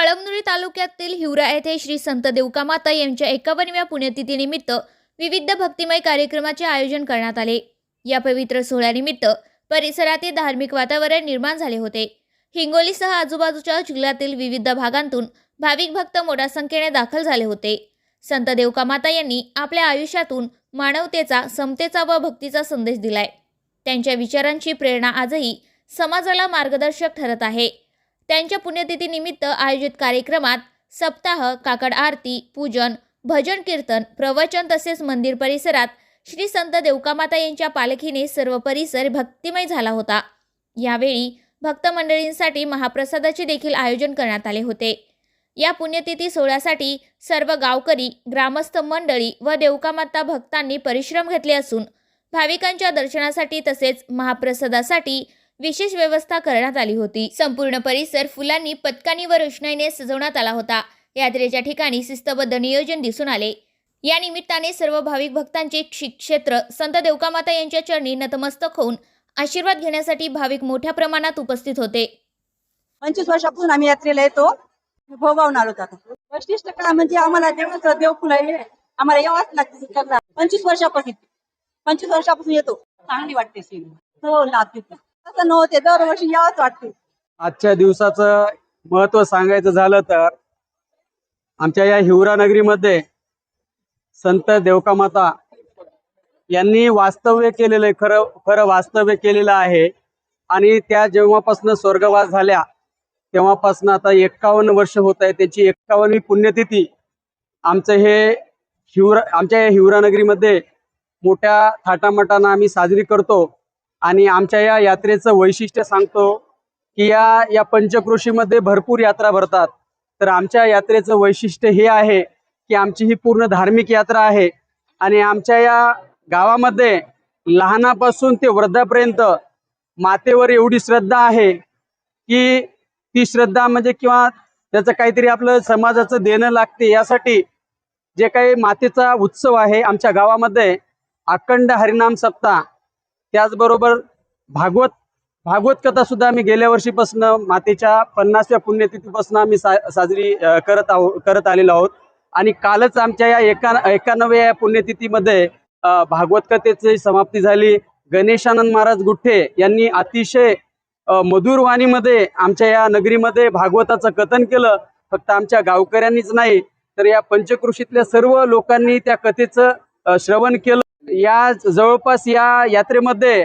कळमनुरी तालुक्यातील हिवरा येथे श्री संत देवकामाता यांच्या एकावन्नव्या पुण्यतिथीनिमित्त विविध भक्तिमय कार्यक्रमाचे आयोजन करण्यात आले. या पवित्र सोहळ्यानिमित्त परिसरातील धार्मिक वातावरण निर्माण झाले होते. हिंगोलीसह आजूबाजूच्या जिल्ह्यातील विविध भागांतून भाविक भक्त मोठ्या संख्येने दाखल झाले होते. संत देवकामाता यांनी आपल्या आयुष्यातून मानवतेचा समतेचा व भक्तीचा संदेश दिलाय. त्यांच्या विचारांची प्रेरणा आजही समाजाला मार्गदर्शक ठरत आहे. त्यांच्या पुण्यतिथीनिमित्त आयोजित कार्यक्रमात सप्ताह काकड आरती पूजन भजन कीर्तन प्रवचन तसेच मंदिर परिसरात श्री संत देवकामाता यांच्या पालखीने सर्व परिसर भक्तिमय झाला होता. यावेळी भक्त मंडळींसाठी महाप्रसादाचे देखील आयोजन करण्यात आले होते. या पुण्यतिथी सोहळ्यासाठी सर्व गावकरी ग्रामस्थ मंडळी व देवकामाता भक्तांनी परिश्रम घेतले असून भाविकांच्या दर्शनासाठी तसेच महाप्रसादासाठी विशेष व्यवस्था करण्यात आली होती. संपूर्ण परिसर फुलांनी पतकानी व रोषणाईने सजवण्यात आला होता. यात्रेच्या ठिकाणी शिस्तबद्ध नियोजन दिसून आले. या निमित्ताने सर्व भाविक भक्तांचे क्षेत्र संत देवकामाता यांच्या चरणी नतमस्तक होऊन आशीर्वाद घेण्यासाठी भाविक मोठ्या प्रमाणात उपस्थित होते. पंचवीस वर्षापासून आम्ही यात्रेला येतो. हो, भोगावून आलो म्हणजे आम्हाला देवाचं देव फुलं आम्हाला यावंच लागते पंचवीस वर्षापासून. पंचवीस वर्षापासून येतो. चांगली वाटते हो लागते असं नव्हते. दरवर्षी यावंच वाटते. आजच्या दिवसाचं महत्त्व सांगायचं झालं तर आमच्या या हिवरा नगरीमध्ये संत देवकामाता यांनी वास्तव्य केलेलं आहे. खरं खरं वास्तव्य केलेलं आहे. आणि त्या जेव्हापासून स्वर्गवास झाल्या तेव्हापासून आता एक्कावन्न वर्ष होत आहे. त्याची एक्कावन्नवी पुण्यतिथी आमचं हे हिवरा आमच्या या हिवरा नगरीमध्ये मोठ्या थाटामाटानं आम्ही साजरी करतो. आणि आमच्या या यात्रेचं वैशिष्ट्य सांगतो की या या पंचकृषीमध्ये भरपूर यात्रा भरतात. तर आमच्या यात्रेचं वैशिष्ट्य हे आहे की आमची ही पूर्ण धार्मिक यात्रा आहे. आणि आमच्या या गावामध्ये लहानापासून ते वृद्धापर्यंत मातेवर एवढी श्रद्धा आहे की ती श्रद्धा म्हणजे किंवा त्याचं काहीतरी आपलं समाजाचं देणं लागते यासाठी जे काही मातेचा उत्सव आहे आमच्या गावामध्ये अखंड हरिनाम सप्ताह. त्याचबरोबर भागवत भागवत कथा सुद्धा आम्ही गेल्या वर्षीपासून मातेच्या पन्नासव्या पुण्यतिथीपासून आम्ही सा साजरी करत आहो करत आलेलो आहोत. आणि कालच आमच्या या एका एकानव्या पुण्यतिथीमध्ये भागवत कथेची समाप्ती झाली. गणेशानंद महाराज गुठ्ठे यांनी अतिशय मधुर वाणीमध्ये आमच्या या नगरीमध्ये भागवताचं कथन केलं. फक्त आमच्या गावकऱ्यांनीच नाही तर या पंचकृषीतल्या सर्व लोकांनी त्या कथेचं श्रवण केलं. या जवळपास या यात्रेमध्ये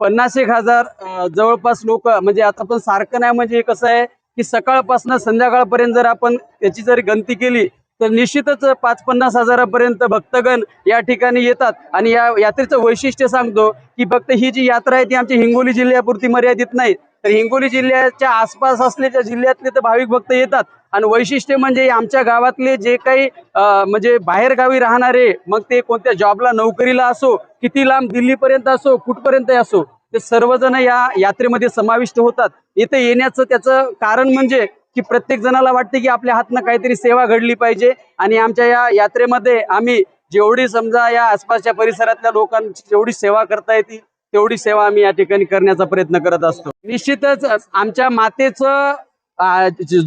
पन्नास एक हजार जवळपास लोक म्हणजे आता पण सारखं नाही म्हणजे कसं आहे की सकाळपासून संध्याकाळपर्यंत जर आपण त्याची जर गणती केली तर निश्चितच पाच पन्नास हजारापर्यंत भक्तगण या ठिकाणी येतात. आणि या यात्रेचं वैशिष्ट्य सांगतो की फक्त ही जी यात्रा आहे ती आमची हिंगोली जिल्ह्यापुरती मर्यादित नाही. तर हिंगोली जिल्ह्याच्या आसपास असलेल्या जिल्ह्यातले तर भाविक भक्त येतात. आणि वैशिष्ट्य म्हणजे आमच्या गावातले जे काही म्हणजे बाहेरगावी राहणारे मग ते कोणत्या जॉबला नोकरीला असो किती लांब दिल्लीपर्यंत असो कुठपर्यंत असो ते सर्वजण या यात्रेमध्ये समाविष्ट होतात. इथे येण्याचं त्याचं कारण म्हणजे की प्रत्येक जणाला वाटते की आपल्या हातनं काहीतरी सेवा घडली पाहिजे. आणि आमच्या या यात्रेमध्ये आम्ही जेवढी समजा या आसपासच्या परिसरातल्या लोकांची जेवढी सेवा करता येते तेवढी सेवा आम्ही या ठिकाणी करण्याचा प्रयत्न करत असतो. निश्चितच आमच्या मातेचं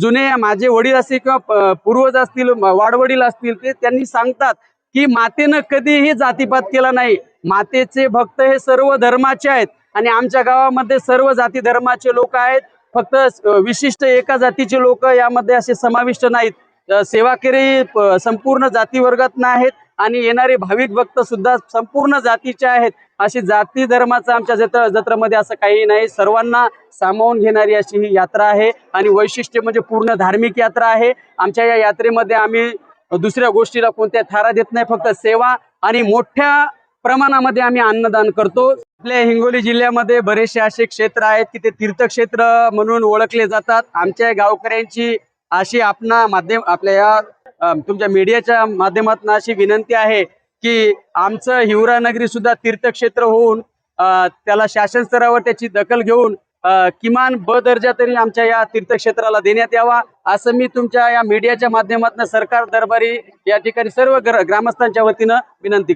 जुने माझे वडील असतील किंवा पूर्वज असतील वाडवडील असतील ते त्यांनी सांगतात की मातेनं कधीही जातीपात केला नाही. मातेचे भक्त हे सर्व धर्माचे आहेत. आणि आमच्या गावामध्ये सर्व जाती धर्माचे लोक आहेत. फक्त विशिष्ट एका जातीचे लोक यामध्ये असे समाविष्ट नाहीत. अ, सेवाकरी संपूर्ण जाती वर्गात आहेत आणि येणारे भाविक भक्त सुद्धा संपूर्ण जातीचे आहेत. अशी जाती धर्माचं आमच्या जत्रा जत्रेमध्ये असं काही नाही. सर्वांना सामावून घेणारी अशी ही यात्रा आहे आणि वैशिष्ट्य म्हणजे पूर्ण धार्मिक यात्रा आहे. आमच्या या यात्रेमध्ये आम्ही दुसऱ्या गोष्टीला कोणत्या थारा देत नाही फक्त सेवा आणि मोठ्या प्रमाणामध्ये आम्ही अन्नदान करतो. आपल्या हिंगोली जिल्ह्यामध्ये बरेचसे असे क्षेत्र आहेत की ते तीर्थक्षेत्र म्हणून ओळखले जातात. आमच्या गावकऱ्यांची अशी आपणा माध्यम आपल्या या तुमच्या मीडियाच्या माध्यमातून अशी विनंती आहे की आमचं हिवरा नगरी सुद्धा तीर्थक्षेत्र होऊन त्याला शासन स्तरावर त्याची दखल घेऊन किमान ब दर्जा तरी आमच्या या तीर्थक्षेत्राला देण्यात यावा असं मी तुमच्या या मीडियाच्या माध्यमातून सरकार दरबारी या ठिकाणी सर्व ग्रामस्थांच्या वतीनं विनंती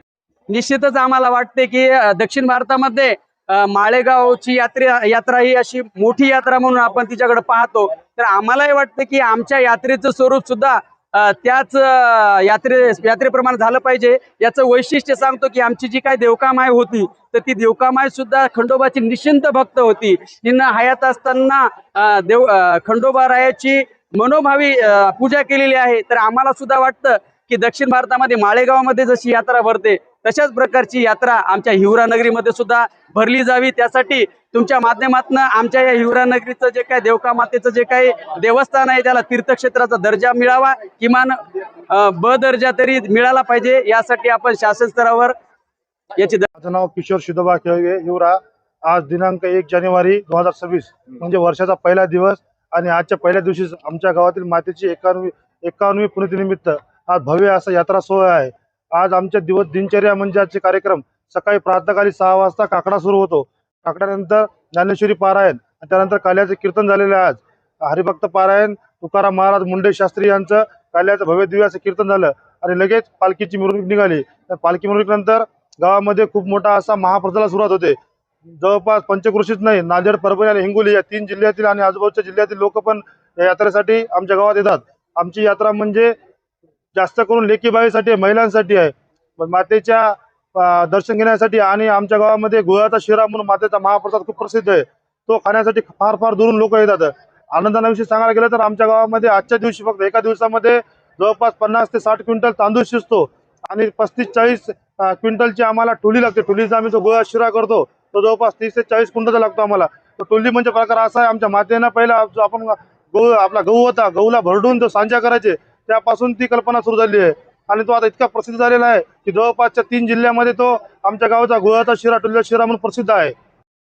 निश्चितच आम्हाला वाटते की दक्षिण भारतामध्ये माळेगावची यात्रा यात्रा ही अशी मोठी यात्रा म्हणून आपण तिच्याकडे पाहतो. तर आम्हालाही वाटतं की आमच्या यात्रेचं स्वरूप सुद्धा त्याच यात्रे यात्रेप्रमाणे झालं पाहिजे. याचं वैशिष्ट्य सांगतो की आमची जी काय देवकामाय होती तर ती देवकामाय सुद्धा खंडोबाची निश्चिंत भक्त होती. तिनं हयात असताना देव खंडोबा रायाची मनोभावी पूजा केलेली आहे. तर आम्हाला सुद्धा वाटतं की दक्षिण भारतामध्ये माळेगावमध्ये जशी यात्रा भरते तशाच प्रकारची यात्रा आमच्या हिवरा नगरीमध्ये सुद्धा भरली जावी. त्यासाठी तुमच्या माध्यमातून आमच्या या हिवरा नगरीचं जे काय देवका मातेचं जे काही देवस्थान आहे त्याला तीर्थक्षेत्राचा दर्जा मिळावा. किमान ब दर्जा तरी मिळाला पाहिजे. यासाठी आपण शासन स्तरावर याची माझं नाव किशोर शिदोबा खेळगे हिवरा. आज दिनांक एक जानेवारी दोन हजार सव्वीस. म्हणजे वर्षाचा पहिला दिवस आणि आजच्या पहिल्या दिवशी आमच्या गावातील मातेची एकावन्नवी एकावन्नवी पुण्यतिनिमित्त आज भव्य असा यात्रा सोहळा आहे. आज आमच्या दिवस दिनचर्या म्हणजे आजचे कार्यक्रम. सकाळी प्रातःकाली सहा वाजता काकडा सुरू होतो. काकड्यानंतर ज्ञानेश्वरी पारायण आणि त्यानंतर काल्याचे कीर्तन झालेले आहे आज. हरिभक्त पारायण तुकाराम महाराज मुंडे शास्त्री यांचं काल्याचं भव्य दिव्य असं कीर्तन झालं. आणि लगेच पालखीची मिरवणूक निघाली. तर पालखी मिरवणुकीनंतर गावामध्ये खूप मोठा असा महाप्रसाला सुरुवात होते. जवळपास पंचकृषीच नाही नांदेड परभणी आणि हिंगोली या तीन जिल्ह्यातील आणि आजूबाजूच्या जिल्ह्यातील लोक पण या यात्रेसाठी आमच्या गावात येतात. आमची यात्रा म्हणजे जास्त करून लेकीबाईसाठी आहे, महिलांसाठी आहे. मातेच्या दर्शन घेण्यासाठी आणि आमच्या गावामध्ये गुळाचा शिरा म्हणून मातेचा महाप्रसाद खूप प्रसिद्ध आहे. तो खाण्यासाठी फार फार दुरून लोक येतात. आनंदाविषयी सांगायला गेलं तर आमच्या गावामध्ये आजच्या दिवशी फक्त एका दिवसामध्ये जवळपास पन्नास ते साठ क्विंटल तांदूळ शिजतो आणि पस्तीस चाळीस क्विंटलची आम्हाला टोली लागते. टोलीचा आम्ही जो गोळा शिरा करतो तो जवळपास तीस ते चाळीस क्विंटलचा लागतो आम्हाला. तो टोली म्हणजे प्रकार असा आहे आमच्या मातेनं पहिला जो आपण गहू आपला गहू होता गहूला भरडून तो सांजा करायचे. त्यापासून ती कल्पना सुरू झाली आहे. आणि तो आता इतका प्रसिद्ध झालेला आहे की जवळपासच्या तीन जिल्ह्यामध्ये तो आमच्या गावाचा गुळाचा शिरा टुल्ला शिरा म्हणून प्रसिद्ध आहे.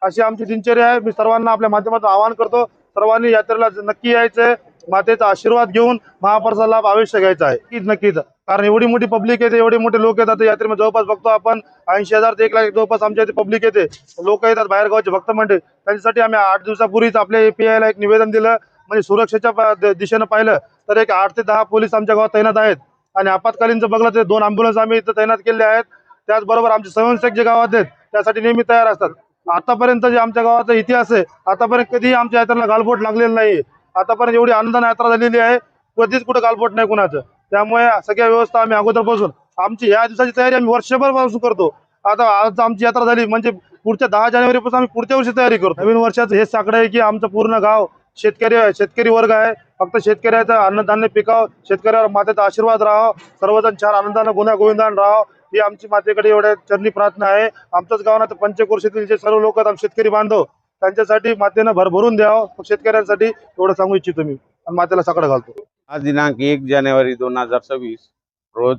अशी आमची दिनचर्या आहे. मी सर्वांना आपल्या माध्यमातून आवाहन करतो. सर्वांनी यात्रेला नक्की यायचंय. मातेचा आशीर्वाद घेऊन महाप्रसाद लाभ अवश्य घ्यायचा आहे. नक्कीच नक्कीच. कारण एवढी मोठी पब्लिक येते एवढे मोठे लोक येतात. यात्रेमध्ये जवळपास बघतो आपण ऐंशी हजार ते एक लाख जवळपास आमच्या इथे पब्लिक येते. लोक येतात बाहेर गावचे भक्त मंडळी. त्यांच्यासाठी आम्ही आठ दिवसापूर्वीच आपल्या पी आयला एक निवेदन दिलं. म्हणजे सुरक्षेच्या दिशेनं पाहिलं तर एक आठ ते दहा पोलीस आमच्या गावात तैनात आहेत. आणि आपत्कालीनचं बघलं तर दोन अँब्युलन्स आम्ही इथं तैनात केले आहेत. त्याचबरोबर आमचे स्वयंसेवक जे गावात आहेत त्यासाठी नेहमी तयार असतात. आतापर्यंत जे आमच्या गावाचा इतिहास आहे आतापर्यंत कधीही आमच्या यात्रेला गालबोट लागलेलं नाही आतापर्यंत एवढी आनंदाने यात्रा झालेली आहे कधीच कुठं गालबोट नाही कुणाचं. त्यामुळे सगळ्या व्यवस्था आम्ही अगोदरपासून आमची या दिवसाची तयारी आम्ही वर्षभरपासून करतो. आता आज आमची यात्रा झाली म्हणजे पुढच्या दहा जानेवारीपासून आम्ही पुढच्या वर्षी तयारी करतो. नवीन वर्षाचं हेच साकडं आहे की आमचं पूर्ण गाव शेतकरी शेतकरी वर्ग आहे. फक्त शेतकऱ्याचं अन्नधान्य पिकाव शेतकऱ्यावर मातेचा आशीर्वाद राहावं सर्वजण चार आनंदानं गुन्हा गोविंदान राहावं ही आमची मातेकडे एवढ्या चरणी प्रार्थना आहे. आमच्याच गाव ना जे सर्व लोक आहेत शेतकरी बांधव त्यांच्यासाठी मातेनं भरभरून द्यावं. शेतकऱ्यांसाठी एवढं सांगू इच्छितो मी. आणि मातेला साकडं घालतो. आज दिनांक एक जानेवारी दोन हजार सव्वीस रोज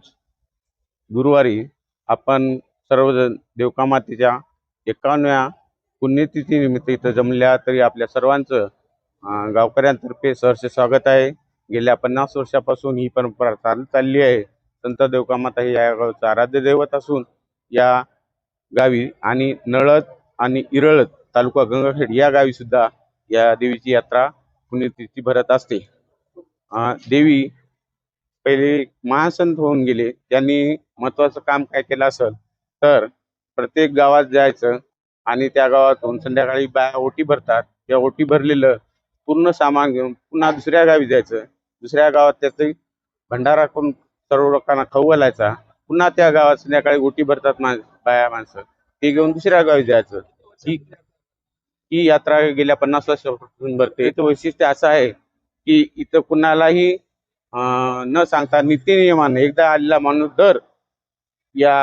गुरुवारी आपण सर्वजण देवकामातेच्या एकावन्नव्या पुण्यतिथीनिमित्त इथं जमल्या तरी आपल्या सर्वांचं गावकऱ्यांतर्फे सहर्ष स्वागत आहे. गेल्या पन्नास वर्षापासून ही परंपरा चालत चालली आहे. संत देवकामाता हे या गावचं आराध्य दैवत असून या गावी आणि नळद आणि इरळद तालुका गंगाखेड या गावी सुद्धा या देवीची यात्रा पुण्यतिथी भरत असते. देवी पहिले महासंत होऊन गेले. त्यांनी महत्वाचं काम काय केलं असेल तर प्रत्येक गावात जायचं आणि त्या गावातून संध्याकाळी बाया ओटी भरतात. त्या ओटी भरलेलं पूर्ण सामान घेऊन पुन्हा दुसऱ्या गावी जायचं. दुसऱ्या गावात त्याचं भंडारा करून सर्व लोकांना खाऊ घालायचा. पुन्हा त्या गावात संध्याकाळी गोटी भरतात माण बाया माणसं. ते घेऊन दुसऱ्या गावी जायचं. ही ही यात्रा गेल्या पन्नास वर्षापासून भरते. इथं वैशिष्ट्य असं आहे की इथं कुणालाही न सांगता नीतिनियमाने एकदा आलेला माणूस दर या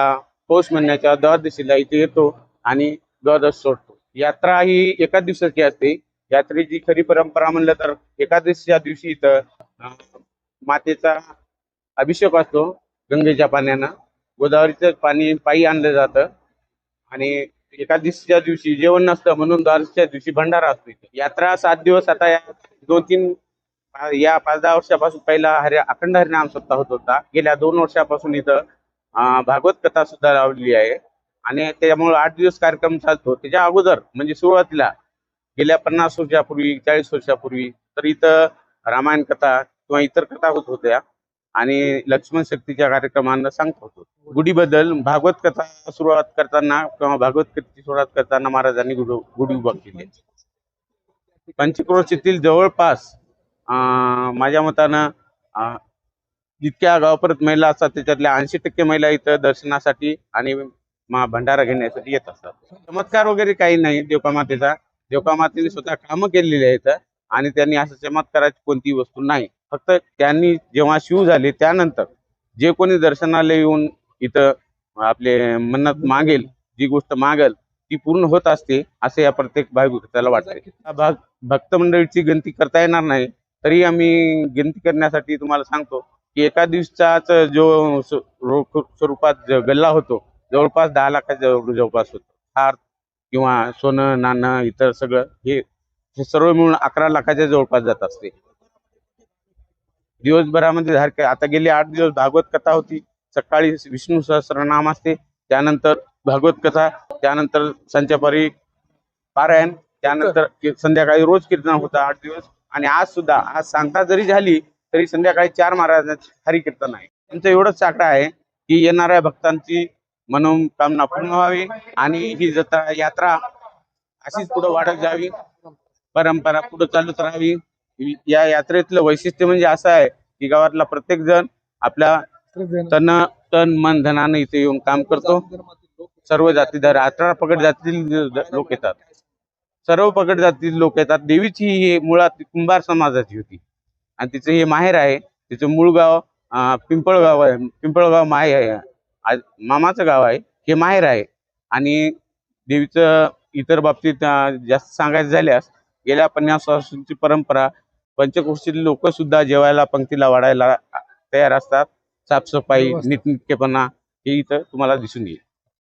पौष महिन्याच्या द्वादशीला इथे येतो आणि द्वादश सोडतो. यात्रा ही एका दिवसाची असते. यात्रेची खरी परंपरा म्हणलं तर एकादशीच्या दिवशी इथं मातेचा अभिषेक असतो गंगेच्या पाण्यानं. गोदावरीचं पाणी पायी आणलं जातं. आणि एकादशीच्या दिवशी जेवण नसतं म्हणून द्वादशीच्या दिवशी भंडारा असतो इथे. यात्रा सात दिवस आता या दोन तीन या पाच दहा वर्षापासून पहिला हरि अखंड हरिनाम सप्ताह होत होता. गेल्या दोन वर्षापासून इथं भागवत कथा सुद्धा लावलेली आहे. आणि त्यामुळे आठ दिवस कार्यक्रम चालतो. त्याच्या अगोदर म्हणजे सुरुवातीला गेल्या पन्नास वर्षापूर्वी चाळीस वर्षापूर्वी तर इथं रामायण कथा किंवा इतर कथा होत होत्या आणि लक्ष्मण शक्तीच्या कार्यक्रमांना सांगत होतो. गुढीबद्दल भागवत कथा सुरुवात करताना किंवा भागवत कथेची सुरुवात करताना महाराजांनी गुढी उभा केली. पंचक्रोशीतील जवळपास माझ्या मतानं जितक्या गावपरत महिला असतात त्याच्यातल्या ऐंशी टक्के महिला इथं दर्शनासाठी आणि मा- भंडारा घेण्यासाठी येत असतात. चमत्कार वगैरे काही नाही देवकामातेचा. देवकामातेने स्वतः कामं केलेली आहेत आणि त्यांनी असं चमत्काराची कोणतीही वस्तू नाही. फक्त त्यांनी जेव्हा शिव झाले त्यानंतर जे कोणी दर्शनाला येऊन इथं आपले मन्नत मागेल जी गोष्ट मागेल ती पूर्ण होत असते असे या प्रत्येक भाविकाला वाटते भाग भक्त मंडळीची गणती करता येणार नाही तरी आम्ही गिनती करण्यासाठी तुम्हाला सांगतो की एका दिवसाच जो स्वरूपात गल्ला होतो जवळपास दहा लाखाच्या जवळपास होतो. हार किंवा सोनं नाणं इतर सगळं हे हे सर्व मिळून अकरा लाखाच्या जवळपास जात असते. दिवसभरामध्ये धारके आता गेले आठ दिवस भागवत कथा होती. सकाळी विष्णू सहस्रनाम असते. त्यानंतर भागवत कथा त्यानंतर संचापारी पारायण त्यानंतर संध्याकाळी रोज कीर्तन होतं आठ दिवस. आणि आज सुद्धा आज सांगता जरी झाली तरी संध्याकाळी चार महाराजांची हरी कीर्तन आहे. त्यांचं एवढंच साकडं आहे की येणाऱ्या भक्तांची मनोकामना पूर्ण व्हावी आणि ही जत्रा यात्रा अशीच पुढे वाढत जावी. परंपरा पुढे चालत राहावी. या यात्रेतलं वैशिष्ट्य म्हणजे असं आहे की गावातला प्रत्येक जण आपल्या तन तन मन धनानं इथे येऊन काम करतो. सर्व जातीदार अठरा पगड जातीतील लोक येतात. सर्व पगड जातील लोक येतात. देवीची ही मुळात कुंभार समाजाची होती. आणि तिचं हे माहेर आहे. तिचं मूळ गाव पिंपळगाव आहे. पिंपळगाव माहे आहे आज मामाचं गाव आहे हे माहेर आहे. आणि देवीचं इतर बाबतीत जास्त सांगायचं झाल्यास गेल्या पन्नास वर्षांची परंपरा पंचकोशीतील लोक सुद्धा जेवायला पंक्तीला वाढायला तयार असतात. साफसफाई नीटनेटकेपणा हे इथं तुम्हाला दिसून येईल.